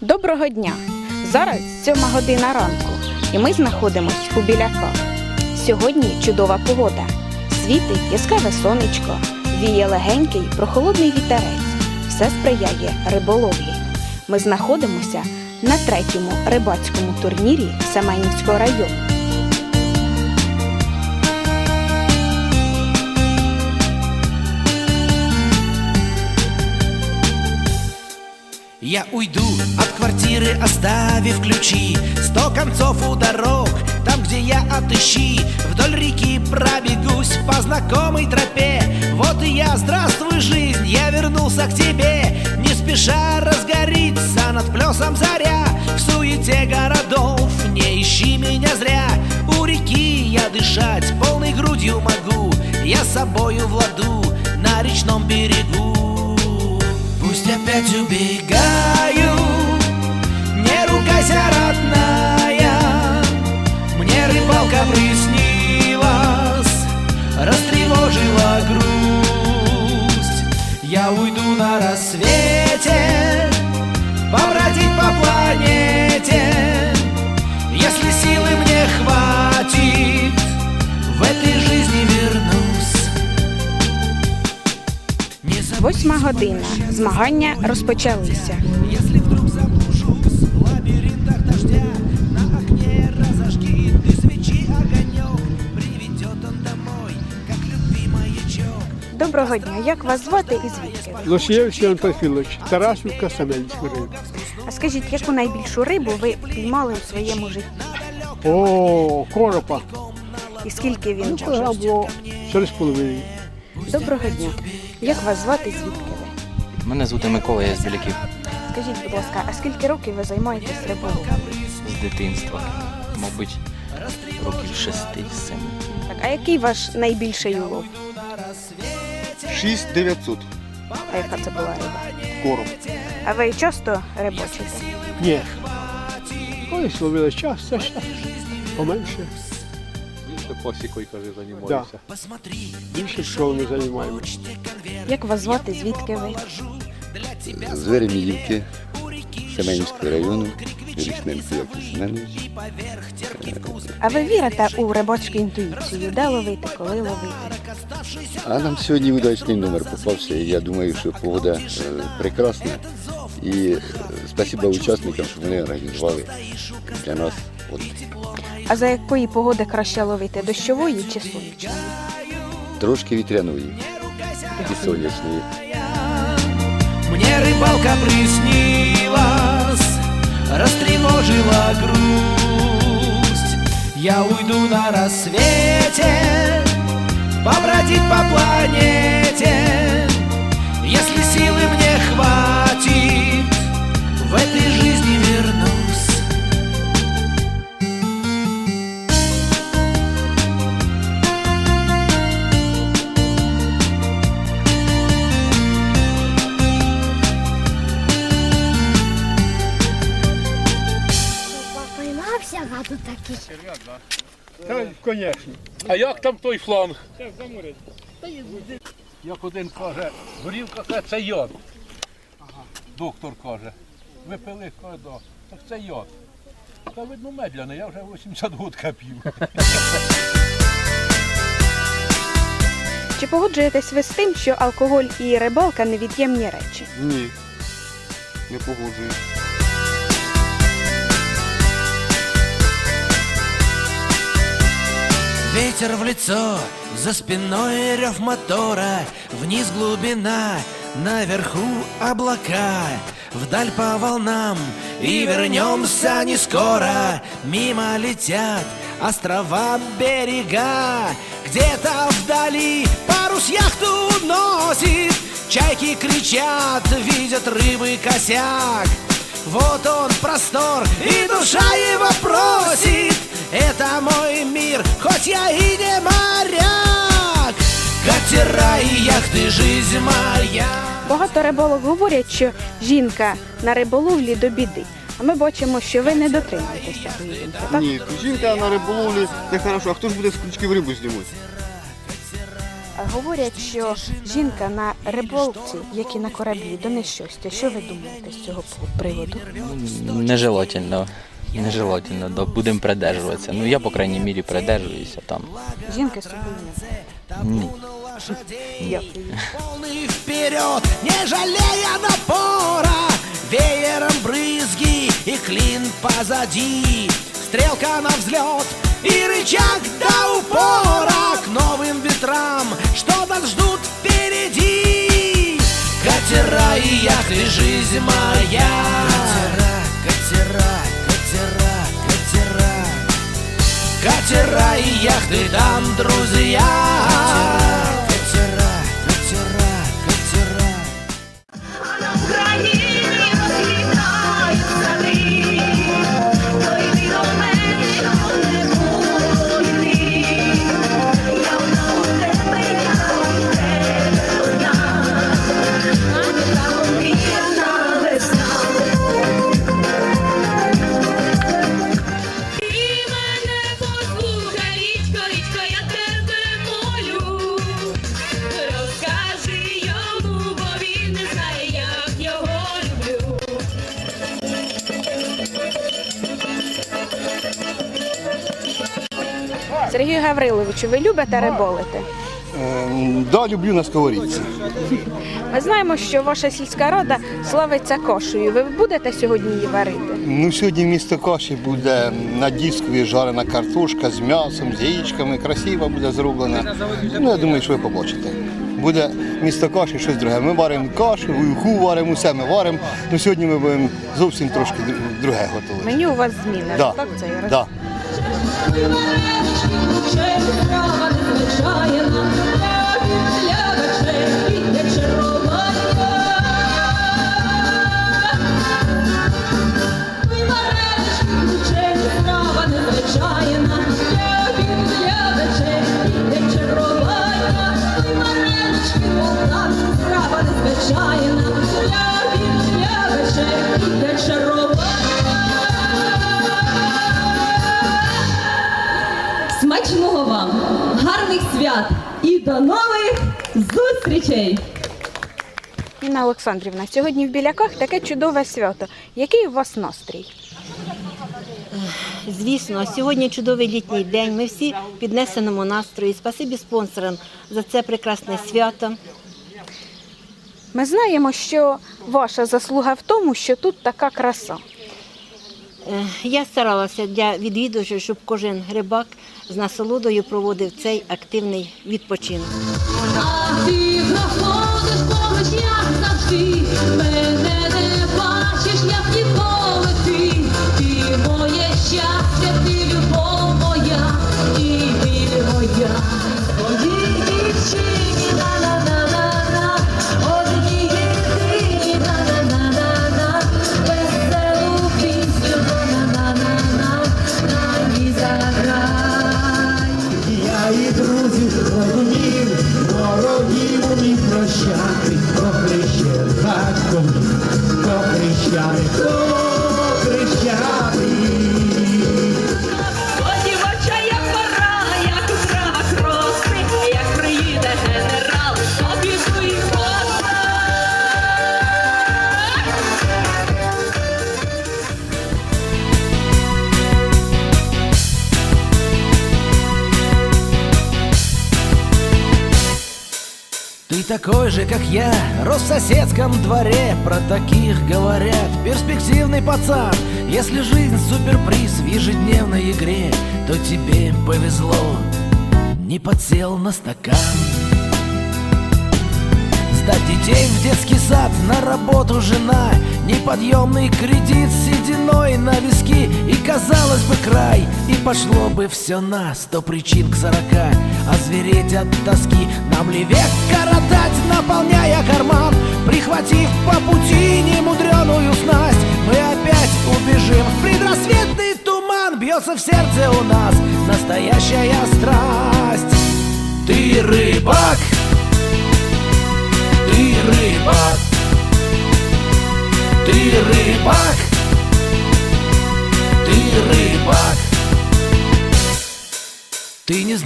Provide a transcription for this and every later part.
Доброго дня! Зараз сьома година ранку, і ми знаходимось у біляках. Сьогодні чудова погода. Світить яскраве сонечко, віє легенький прохолодний вітерець. Все сприяє риболовлі. Ми знаходимося на третьому рибацькому турнірі Семенівського району. Я уйду от квартиры, оставив ключи. Сто концов у дорог, там, где я отыщи. Вдоль реки пробегусь по знакомой тропе. Вот и я, здравствуй, жизнь, я вернулся к тебе. Не спеша разгорится над плесом заря. В суете городов на рассвете Побродить по планете Если силы мне хватит В этой жизни вернусь Восьма година. Змагання розпочалися. Доброго дня! Як вас звати і звідки? ви? Лошєвич Іван Панфілович, Тарасівка, Семенський район. А скажіть, яку найбільшу рибу ви піймали у своєму житті? О, коропа. І скільки він Ну, кілограм через половину. Доброго дня! Як вас звати, звідки ви? Мене звати Микола, я з Біляків Скажіть, будь ласка, а скільки років ви займаєтесь риболовлею? з дитинства. Мабуть, років шести-семи. Так, а який ваш найбільший улов? 6900 А яка це була риба? короб. А ви часто рибочите? Ні. Колись ловили час, це час. Поменше. Більше пасікою, каже, Да. займаюся. Більше пчолами займаємося. Як вас звати, звідки ви? З Вереміївки, Семенівського району, Яків Семенович. А ви вірите у рибацьку інтуїцію? Де ловити, коли ловити? А нам сьогодні удачний номер попався. і Я думаю, що погода е, прекрасна. І е, спасибо учасникам, що вони організували для нас. От, А за якої погоди краще ловити? Дощової чи сонячної? трошки вітряної і сонячної. Мне рыбалка приснилась, растревожила грусть. Я уйду на рассвете, побродить по планете. Если силы мне хватит, звісно. А як там той фланг? Як один каже, горілка каже, це йод. Доктор каже. Ви пили, каже, да. Так це йод. Та видно медляне, я вже 80 гудка п'ю. Чи погоджуєтесь ви з тим, що алкоголь і рибалка невід'ємні речі? Ні, не погоджуюсь. Ветер в лицо, за спиной рев мотора, Вниз глубина, наверху облака, Вдаль по волнам, и вернемся не скоро. Мимо летят острова берега, Где-то вдали парус яхту носит, Чайки кричат, видят рыбы косяк. Вот он простор, и душа его просит Это мой мир, хоть я и не моряк Катера и яхты, жизнь моя Багато риболог говорять, що жінка на риболовлі до біди. А ми бачимо, що ви не дотримуєтеся цієї думки, так? Ні, жінка на риболовлі це хорошо, а хто ж буде з крючків рибу знімати? Говорять, що жінка на риболці, як і на кораблі, до нещастя. Що ви думаєте з цього приводу? Нежелательно. Нежелательно, да, будемо придержуватися. Ну я, по крайній мірі, придержуюся там. Жінки з собою не Ні. Дякую. Полный вперед, не жалея напора Веером брызги и клин позади Стрелка на взлет и рычаг до упора К новым ветрам, что нас ждут впереди Катера и яхты, жизнь моя Катера, катера и яхты там, друзья Сергію Гавриловичу, ви любите риболити? Ем, Да, люблю на сковорідці. Ми знаємо, що ваша сільська рада славиться кошею. Ви будете сьогодні її варити? Ну, сьогодні місто каші буде на дискові жарена картошка з м'ясом, з яєчками, красиво буде зроблена. Ну, я думаю, що ви побачите. Буде місто каші, щось друге. Ми варимо кашу, уху варимо, усе ми варимо. Ну, сьогодні ми будемо зовсім трошки друге готувати. Меню у вас зміни, Да. так це я розумію? Да. Страва незвичайна, до нових зустрічей! Інна Олександрівна, сьогодні в Біляках таке чудове свято. Який у вас настрій? Звісно, сьогодні чудовий літній день. Ми всі в піднесеному настрої. Спасибі спонсорам за це прекрасне свято. Ми знаємо, що ваша заслуга в тому, що тут така краса. Е, Я старалася для відвідувачів, щоб кожен рибак з насолодою проводив цей активний відпочинок. такой же, как я, рос в соседском дворе. Про таких говорят, перспективный пацан. Если жизнь суперприз в ежедневной игре То тебе повезло, не подсел на стакан. Сдать детей в детский сад, на работу жена. Неподъемный кредит сединой на виски казалось бы край, и пошло бы все на Сто причин к сорока, озвереть от тоски Нам ли век коротать, наполняя карман? Прихватив по пути немудреную снасть Мы опять убежим. В предрассветный туман Бьется в сердце у нас настоящая страсть. Ты рыбак,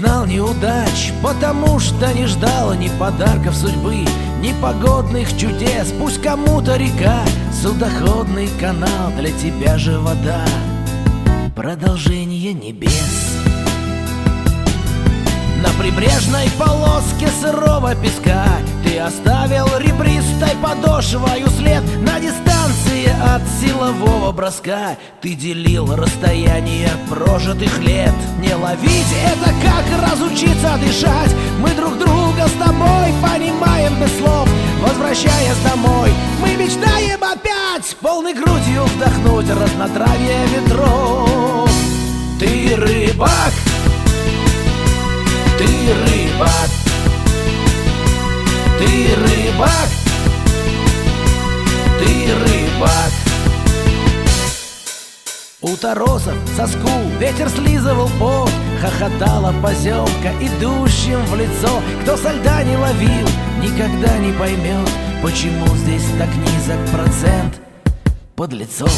знал неудач, потому что не ждал ни подарков судьбы, ни погодных чудес. Пусть кому-то река, судоходный канал, для тебя же вода, продолжение небес. На прибрежной полоске сырого песка Ты оставил ребристой подошвою след На дистанции от силового броска. Ты делил расстояние прожитых лет. Не ловить это как разучиться дышать. Мы друг друга с тобой понимаем без слов. Возвращаясь домой, мы мечтаем опять Полной грудью вдохнуть разнотравие ветров. Ты рыбак, ты рыбак, ты рыбак, ты рыбак. У торосов соску ветер слизывал пот Хохотала поземка, идущим в лицо. Кто со льда не ловил, никогда не поймет Почему здесь так низок процент подлецов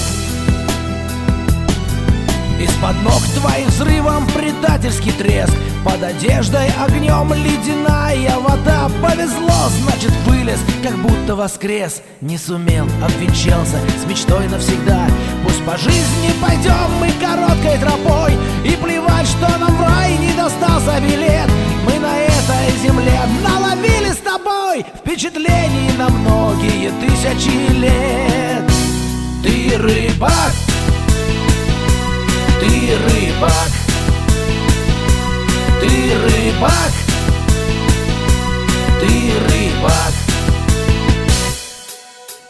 из-под ног твоих взрывом предательский треск. Под одеждой огнем ледяная вода. Повезло, значит вылез, как будто воскрес. Не сумел, обвенчался с мечтой навсегда. Пусть по жизни пойдем мы короткой тропой. И плевать, что нам в рай не достался билет. Мы на этой земле наловили с тобой Впечатлений на многие тысячи лет. Ты рыбак, рыбак, ты рыбак, ты рыбак.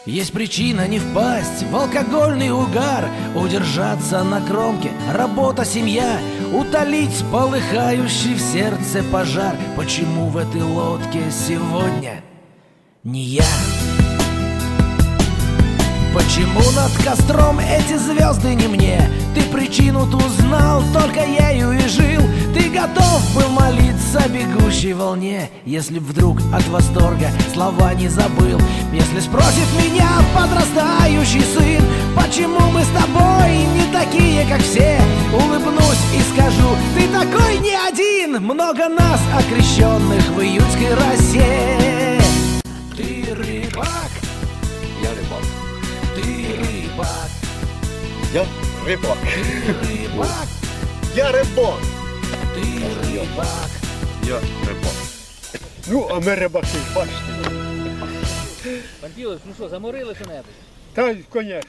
Есть причина не впасть в алкогольный угар Удержаться на кромке, работа, семья Утолить полыхающий в сердце пожар Почему в этой лодке сегодня не я? Почему над костром эти звезды не мне? Ты причину ту знал, только ею и жил. Ты готов был молиться бегущей волне Если вдруг от восторга слова не забыл. Если спросит меня подрастающий сын Почему мы с тобой не такие, как все? Улыбнусь и скажу, ты такой не один Много нас, окрещенных в июльской росе Ты рыбак, Я рибак. Рыбак, Я рибак. ты рыбак. Я рибак. Ну, а ми рибаки, бачите. Пантілович, ну що, заморили що-небудь? Та, звісно.